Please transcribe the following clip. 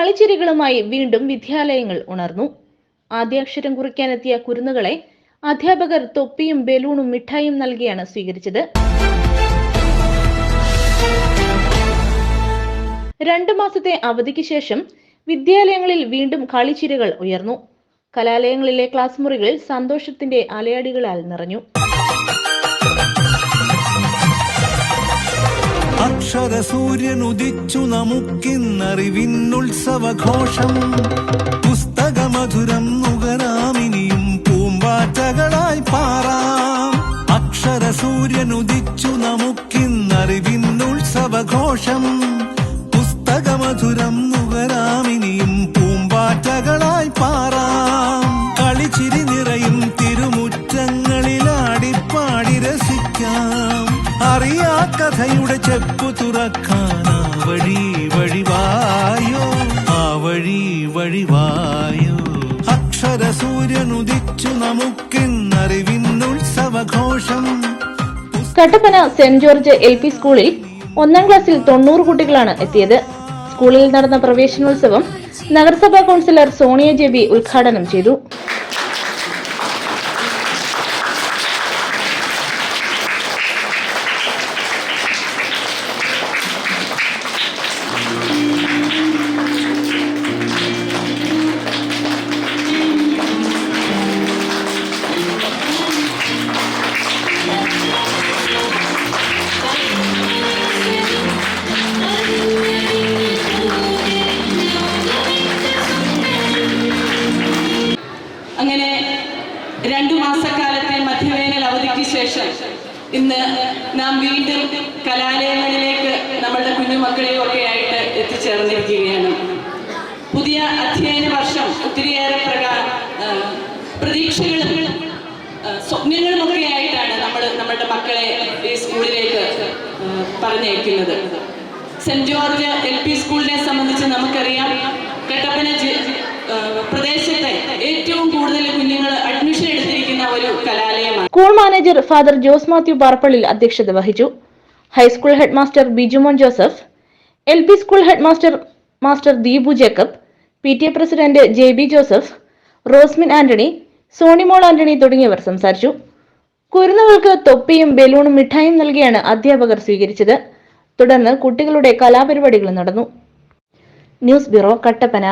കളിച്ചിരികളുമായി വീണ്ടും വിദ്യാലയങ്ങൾ ഉണർന്നു. ആദ്യാക്ഷരം കുറിക്കാനെത്തിയ കുരുന്നുകളെ അധ്യാപകർ തൊപ്പിയും ബലൂണും മിഠായും നൽകിയാണ് സ്വീകരിച്ചത്. രണ്ടു മാസത്തെ അവധിക്ക് ശേഷം വിദ്യാലയങ്ങളിൽ വീണ്ടും കളിച്ചിരകൾ ഉയർന്നു. കലാലയങ്ങളിലെ ക്ലാസ് മുറികളിൽ സന്തോഷത്തിന്റെ അലയാടികളാൽ നിറഞ്ഞു. അക്ഷര സൂര്യൻ ഉദിച്ചു നമുക്കിന്നറിവിന്നുത്സവഘോഷം. പുസ്തകമധുരം നുകരാമിനിയും പൂമ്പാറ്റകളായി പാറാം. അക്ഷര സൂര്യൻ ഉദിച്ചു നമുക്കിന്നറിവിന്നുത്സവഘോഷം. പുസ്തകമധുരം നുകരാമിനിയും അറിയാ കഥയുടെ ചെപ്പു തുറക്കാൻ ആ വഴി വഴിവായോ? ആ വഴി വഴിവായോ? അക്ഷര സൂര്യനുദിച്ചു നമുക്കിന്നറിവിന്നുത്സവഘോഷം Kattappana Saint George L P സ്കൂളിൽ ഒന്നാം ക്ലാസ്സിൽ തൊണ്ണൂറ് കുട്ടികളാണ് എത്തിയത്. സ്കൂളിൽ നടന്ന പ്രവേശനോത്സവം നഗരസഭാ കൗൺസിലർ സോണിയ ജെബി ഉദ്ഘാടനം ചെയ്തു. രണ്ടു മാസക്കാലത്തെ മധ്യവേനൽ അവധിക്ക് ശേഷം ഇന്ന് നാം വീണ്ടും കലാലയങ്ങളിലേക്ക് നമ്മളുടെ കുഞ്ഞുമക്കളെയും ഒക്കെ ആയിട്ട് എത്തിച്ചേർന്നിരിക്കുകയാണ്. പുതിയ അധ്യയന വർഷം ഒത്തിരിയേറെ പ്രകാരം പ്രതീക്ഷകളും സ്വപ്നങ്ങളും ഒക്കെ ആയിട്ടാണ് നമ്മൾ നമ്മളുടെ മക്കളെ ഈ സ്കൂളിലേക്ക് പറഞ്ഞയക്കുന്നത്. സെന്റ് ജോർജ് എൽ പി സ്കൂളിനെ സംബന്ധിച്ച് നമുക്കറിയാം. കട്ടപ്പന മാനേജർ ഫാദർ ജോസ് മാത്യു പാർപ്പള്ളിൽ അധ്യക്ഷത വഹിച്ചു. High school head master Bijumon Joseph L P school head master master Deepu Jacob P T A president J B Joseph Rosmin Antony Sonimol Antony തുടങ്ങിയവർ സംസാരിച്ചു. കുരുന്നുകൾക്ക് തൊപ്പിയും ബലൂണും മിഠായും നൽകിയാണ് അധ്യാപകർ സ്വീകരിച്ചത്. തുടർന്ന് കുട്ടികളുടെ കലാപരിപാടികൾ നടന്നു. News bureau Kattappana.